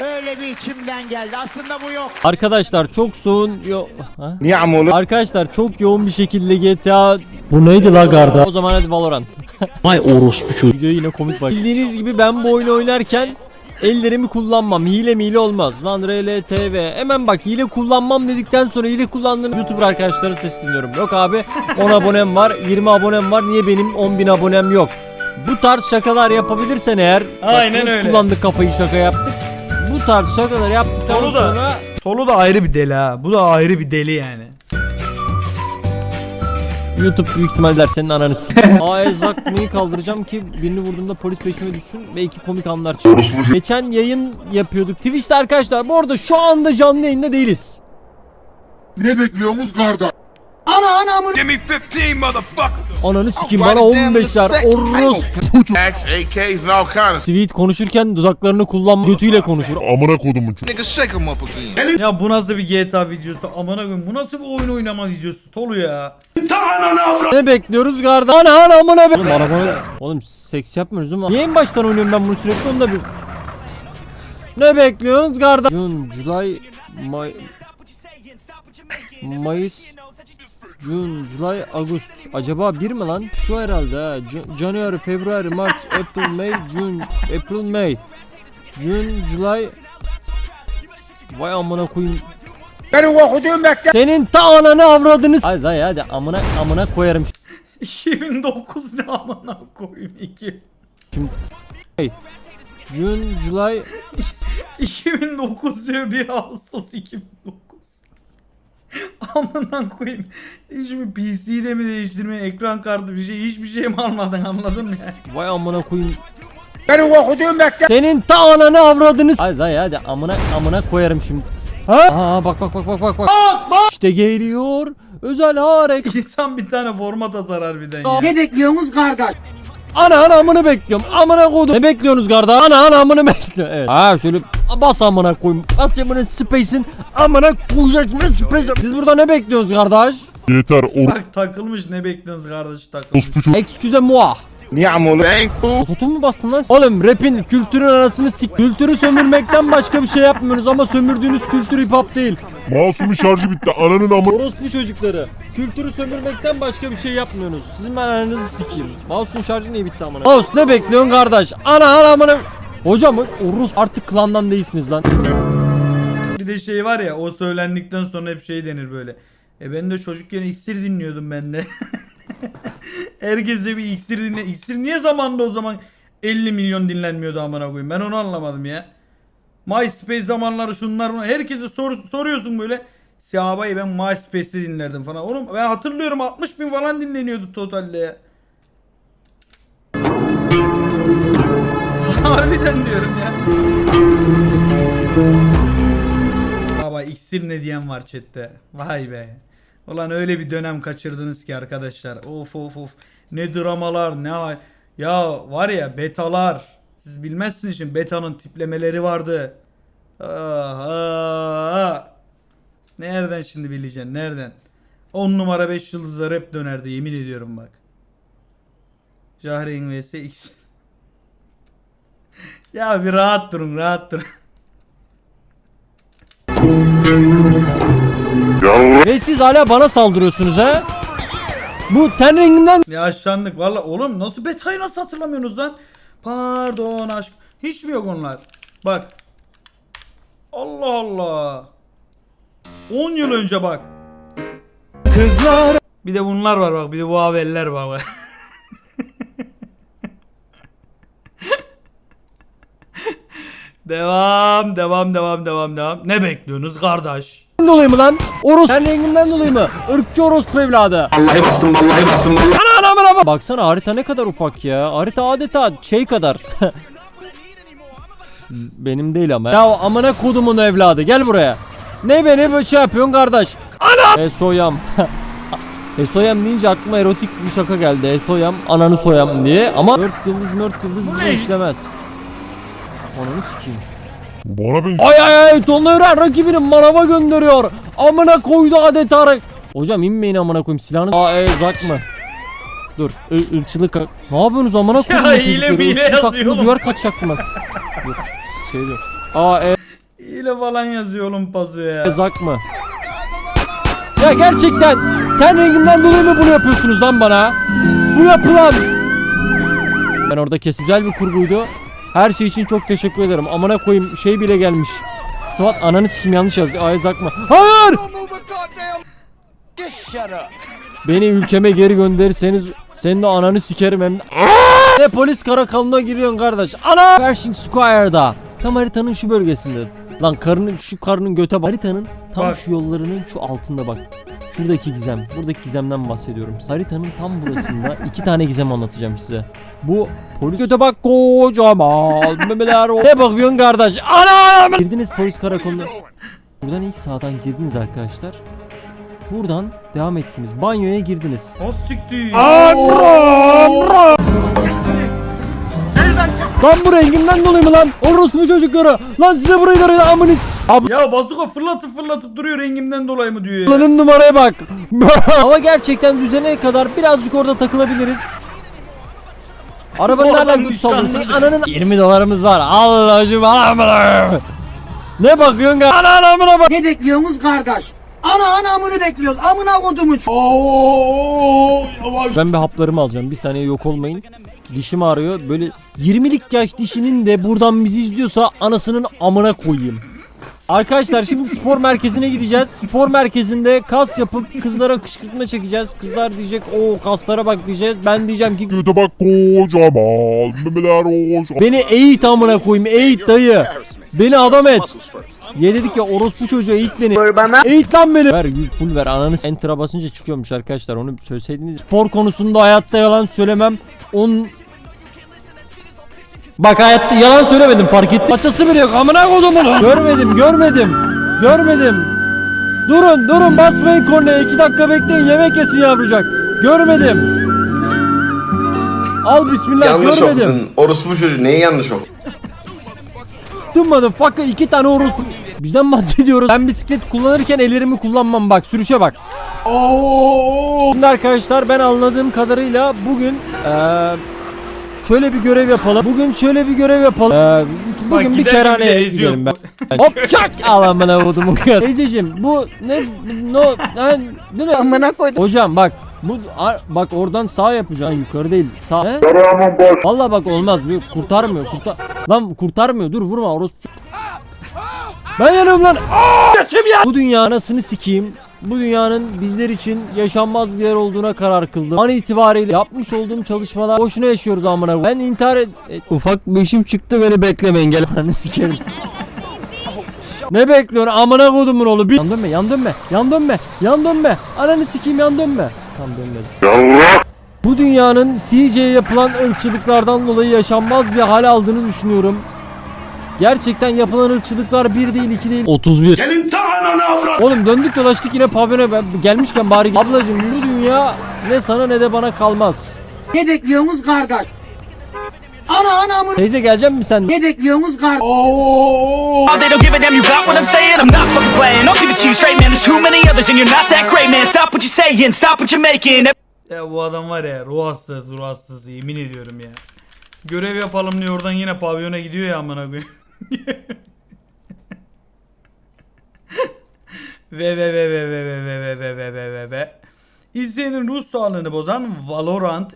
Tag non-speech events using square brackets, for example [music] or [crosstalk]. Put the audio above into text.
Öyle bir içimden geldi. Aslında bu yok. Arkadaşlar çok soğun yo Ha? Niye amolu? Arkadaşlar çok yoğun bir şekilde GTA Bu neydi la garda? O zaman hadi Valorant. [laughs] Vay orospu çocuğu. Video yine komik bak. Bildiğiniz gibi ben bu oyunu oynarken ellerimi kullanmam. Hile mile olmaz. Van RL TV. Hemen bak hile kullanmam dedikten sonra hile kullandığını YouTuber arkadaşlara sesleniyorum. Yok abi 10 abonem var 20 abonem var niye benim 10.000 abonem yok. Bu tarz şakalar yapabilirsen eğer bak Aynen nasıl öyle. kullandık kafayı şaka yaptık. Bu tarz şakalar yaptıktan Doğru da. sonra Tolu da ayrı bir deli ha. Bu da ayrı bir deli yani. YouTube büyük ihtimal der senin ananı s- [laughs] A'ya zakmayı kaldıracağım ki birini vurduğumda polis peşime düşsün belki komik anlar çıkar. Geçen yayın yapıyorduk Twitch'te arkadaşlar bu arada şu anda canlı yayında değiliz. Ne bekliyorsunuz kardeş? Ananı sikim bana 15'ler orros. Axe, AKs and all kind of Tweet konuşurken dudaklarını kullanma götüyle konuşur. Amına kodumun. Nigga shake 'em up again. Ya bu nasıl bir GTA videosu? Amına koyayım. Bu nasıl bir oyun oynama videosu? Tolu ya. Ne bekliyoruz garda? Ana ana amına be. Oğlum araba Oğlum seks yapmıyoruz değil mi? Niye en baştan oynuyorum ben bunu sürekli onu da bir Ne bekliyorsunuz garda? June, July, May Mayıs June, July, Ağustos. Acaba bir mi lan? Şu herhalde ha. Jan- January, February, March, April, May, June, April, May. June, July Vay amına koyayım. Benim okuduğum bekle. Senin ta ananı avradınız. Hadi dayı hadi amına amına koyarım [laughs] 2009 ne amına koyayım 2. June, July [laughs] 2009 diyor 1 Ağustos 2009. [laughs] Amına koyayım. Hiç mi PC'de mi değiştirme, ekran kartı bir şey, hiçbir şey mi almadın anladın mı ya? [laughs] Vay amına koyayım. Benim okuduğum bekle. Senin ta ananı avradınız. Hadi dayı hadi amına amına koyarım şimdi. Ha? Aa bak bak bak bak bak bak. İşte geliyor. Özel hareket. [laughs] İnsan bir tane format atar harbiden ya. Ne bekliyorsunuz kardeş? Ana ana amını bekliyorum. Amına koydum. Ne bekliyorsunuz garda? Ana ana amını bekliyor. Evet. Ha şöyle bas amına koyayım. Bas amına space'in amına koyacaksın space. Siz burada ne bekliyorsunuz kardeş? Yeter Bak takılmış ne bekliyorsunuz kardeş takılmış. Excuse moi. Niye fool. Ototun mu bastın lan? Oğlum rapin kültürün arasını sik. Kültürü sömürmekten başka bir şey yapmıyorsunuz ama sömürdüğünüz kültür hip hop değil. Masumun şarjı bitti. Ananın amı. Orospu çocukları. Kültürü sömürmekten başka bir şey yapmıyorsunuz. Sizin ben ananızı sikeyim. Mouse'un şarjı niye bitti amına? Mouse ne bekliyorsun kardeş? Ana ana amına. Hocam Orus artık klandan değilsiniz lan. Bir de şey var ya o söylendikten sonra hep şey denir böyle. E ben de çocukken iksir dinliyordum ben de. [laughs] Herkes de bir iksir dinle. İksir niye zamanında o zaman 50 milyon dinlenmiyordu amına koyayım? Ben onu anlamadım ya. MySpace zamanları şunlar bunlar. Herkese sor, soruyorsun böyle. Sihabayı ben MySpace'te dinlerdim falan. Oğlum ben hatırlıyorum 60 bin falan dinleniyordu totalde ya. [laughs] Harbiden diyorum ya. Baba iksir ne diyen var chatte. Vay be. Ulan öyle bir dönem kaçırdınız ki arkadaşlar. Of of of. Ne dramalar ne Ya var ya betalar. Siz bilmezsiniz şimdi betanın tiplemeleri vardı. Ah, ah, ah. Nereden şimdi bileceksin? Nereden? 10 numara 5 yıldızlar hep dönerdi yemin ediyorum bak. Jahreyn vs X. ya bir rahat durun rahat durun. Ve siz hala bana saldırıyorsunuz ha? Bu ten rengimden Yaşlandık valla oğlum nasıl betayı nasıl hatırlamıyorsunuz lan? Pardon aşk. Hiç mi yok onlar? Bak. Allah Allah. 10 yıl önce bak. kızlar Bir de bunlar var bak. Bir de bu haberler var bak. [laughs] devam, devam, devam, devam, devam. Ne bekliyorsunuz kardeş? dolayı mı lan? Oros ten rengimden dolayı mı? Irkçı orospu evladı. Vallahi bastım vallahi bastım vallahi. Ana ana ana. Baksana harita ne kadar ufak ya. Harita adeta şey kadar. [laughs] Benim değil ama. Ya amına kodumun evladı gel buraya. Ne beni böyle şey yapıyorsun kardeş? Ana! Esoyam. [laughs] Esoyam deyince aklıma erotik bir şaka geldi. Esoyam ananı soyam diye ama 4 yıldız 4 yıldız Bu bize ne? işlemez. Ananı sikeyim. Bana ben Ay ay ay Tolga rakibini manava gönderiyor. Amına koydu adeta. ra- Hocam inmeyin amına koyayım silahını. Aa e zak mı? Dur ır- ırkçılık hak- Ne yapıyorsunuz amına koyayım? hile mi hile Irkçılık yazıyor oğlum. duyar kaçacaktım ben. Dur şey diyor. Aa e ile falan yazıyor oğlum pazı ya. Zak mı? Ya gerçekten ten rengimden dolayı mı bunu yapıyorsunuz lan bana? Bu yapılan. Ben orada kes güzel bir kurguydu. Her şey için çok teşekkür ederim. Amına koyayım şey bile gelmiş. Sıvat ananı sikim yanlış yazdı. Ay zakma. Hayır! Beni ülkeme geri gönderirseniz senin de ananı sikerim hem de. [laughs] Ne polis karakoluna giriyorsun kardeş. Ana! Pershing Square'da. Tam haritanın şu bölgesinde. Lan karının şu karının göte bak. Haritanın tam Bak. şu yollarının şu altında bak. Şuradaki gizem. Buradaki gizemden bahsediyorum. Haritanın tam burasında [laughs] iki tane gizem anlatacağım size. Bu polis göte bak kocaman [laughs] memeler o. Ne bakıyorsun kardeş? Ana! Girdiniz polis karakoluna. Buradan ilk sağdan girdiniz arkadaşlar. Buradan devam ettiniz. Banyoya girdiniz. O siktir. Lan bu rengimden dolayı mı lan? Orospu çocukları. Lan size burayı da amınit. Abi Ya bazuka fırlatıp fırlatıp duruyor rengimden dolayı mı diyor ya. Lanın numaraya bak. [laughs] Hava gerçekten düzenine kadar birazcık orada takılabiliriz. Arabanın Bu nereden adam güç ananın 20 dolarımız var. Al acım al Ne bakıyorsun? ga- Ana anamına bak. Ne bekliyorsunuz kardeş? Ana anamını bekliyoruz. Amına kodumu Ben bir haplarımı alacağım. Bir saniye yok olmayın. Dişim ağrıyor. Böyle 20'lik yaş dişinin de buradan bizi izliyorsa anasının amına koyayım. Arkadaşlar şimdi spor merkezine gideceğiz. Spor merkezinde kas yapıp kızlara kışkırtma çekeceğiz. Kızlar diyecek o kaslara bak diyeceğiz. Ben diyeceğim ki Göte bak kocaman. Memeler kocaman. beni eğit amına koyayım eğit dayı. Beni adam et. Ye dedik ya orospu çocuğu eğit beni. Eğit lan beni. Ver yüz full ver ananı. Enter'a basınca çıkıyormuş arkadaşlar onu söyleseydiniz. Spor konusunda hayatta yalan söylemem. On Bak hayatta yalan söylemedim fark ettim. Paçası bile yok amına kodumun. Görmedim görmedim. Görmedim. Durun durun basmayın kornaya 2 dakika bekleyin yemek yesin yavrucak. Görmedim. Al bismillah Yanlış görmedim. okudun. Orospu çocuğu neyi yanlış okudun? Tutmadım fucker iki tane orospu. Bizden bahsediyoruz. Ben bisiklet kullanırken ellerimi kullanmam bak sürüşe bak. Şimdi arkadaşlar ben anladığım kadarıyla bugün eee şöyle bir görev yapalım. Bugün şöyle bir görev yapalım. Eee, bugün bir giderken kerhaneye gidelim ben. [laughs] Hop çak al bana vurdum. Teyzeciğim bu ne no lan değil mi? Amına koydum. Hocam bak bu a- bak oradan sağ yapacaksın yukarı değil sağ. He? Vallahi bak olmaz kurtarmıyor kurtar. Lan kurtarmıyor dur vurma orospu. Ben yanıyorum lan. Aa! Bu dünya anasını sikeyim. Bu dünyanın bizler için yaşanmaz bir yer olduğuna karar kıldım. An itibariyle yapmış olduğum çalışmalar boşuna yaşıyoruz amına. koyayım. Ben intihar et... e, Ufak bir işim çıktı beni beklemeyin gel. Ananı sikerim. ne bekliyorsun amına kodumun oğlu? Bir... Yan dönme yan dönme yan dönme yan dönme. Ananı sikeyim yan dönme. Tam dönmedim. Bu dünyanın CJ'ye yapılan ırkçılıklardan dolayı yaşanmaz bir hal aldığını düşünüyorum. Gerçekten yapılan ırkçılıklar bir değil iki değil 31. Oğlum döndük dolaştık yine pavyona Ben- gelmişken bari ablacım bu dünya ne sana ne de bana kalmaz. Ne bekliyorsunuz kardeş? Ana anamını Teyze geleceğim mi sen? ne bekliyorsunuz kardeş? They don't give a damn, you got what I'm saying? I'm not fucking playing. I'll give it to you straight, man. There's too many others, and you're not that great, man. Stop what you're saying, stop what you're making. Ya bu adam var ya ruh hastası ruh hastası yemin ediyorum ya. Görev yapalım diye oradan yine pavyona gidiyor ya amına koyayım. [laughs] ve ve ve ve ve ve ve ve ve ve ve ve ve. İzleyenin ruh sağlığını bozan Valorant